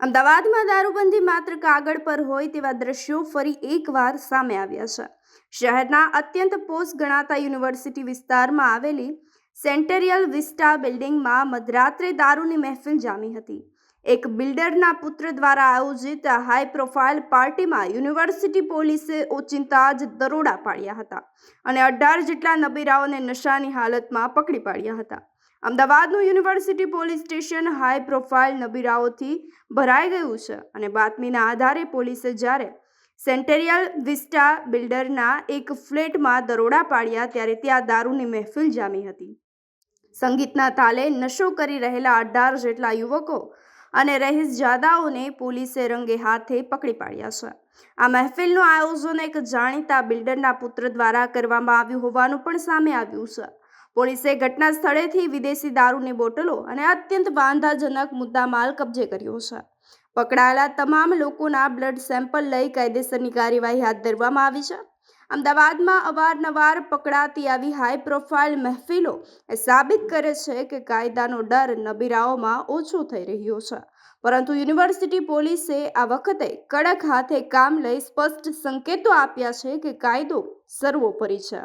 અમદાવાદમાં દારૂબંધી માત્ર કાગળ પર હોય તેવા દ્રશ્યો ફરી એકવાર સામે આવ્યા છે. શહેરના અત્યંત પોસ્ટ ગણાતા યુનિવર્સિટી વિસ્તારમાં આવેલી સેન્ટેરિયલ વિસ્ટા બિલ્ડિંગમાં મધરાત્રે દારૂની મહેફિલ જામી હતી. એક બિલ્ડરના પુત્ર દ્વારા આયોજિત હાઈ પ્રોફાઇલ પાર્ટીમાં યુનિવર્સિટી પોલીસે ઓચિંતા જ દરોડા પાડ્યા હતા અને અઢાર જેટલા નબીરાઓને નશાની હાલતમાં પકડી પાડ્યા હતા. અમદાવાદનું university police station high profile નબીરાઓથી ભરાઈ ગયું છે અને બાતમીના આધારે પોલીસે જ્યારે સેન્ટેરિયલ વિસ્ટા બિલ્ડરના એક ફ્લેટમાં દરોડા પાડ્યા ત્યારે ત્યાં દારૂની મહેફિલ જામી હતી. સંગીતના તાલે નશો કરી રહેલા અઢાર જેટલા યુવકો અને રહીસજાદાઓને પોલીસે રંગે હાથે પકડી પાડ્યા છે. આ મહેફિલનું આયોજન એક જાણીતા બિલ્ડરના પુત્ર દ્વારા કરવામાં આવ્યું હોવાનું પણ સામે આવ્યું છે. પોલીસે ઘટના સ્થળેથી વિદેશી દારૂની બોટલો અને અત્યંત વાંધાજનક મુદ્દામાલ કબજે કર્યો છે. પકડાયેલા તમામ લોકોના બ્લડ સેમ્પલ લઈ કાયદેસરની કાર્યવાહી હાથ ધરવામાં આવી છે. અમદાવાદમાં અવારનવાર પકડાતી આવી હાઈ પ્રોફાઇલ મહેફિલો એ સાબિત કરે છે કે કાયદાનો ડર નબીરાઓમાં ઓછો થઈ રહ્યો છે. પરંતુ યુનિવર્સિટી પોલીસે આ વખતે કડક હાથે કામ લઈ સ્પષ્ટ સંકેતો આપ્યા છે કે કાયદો સર્વોપરી છે.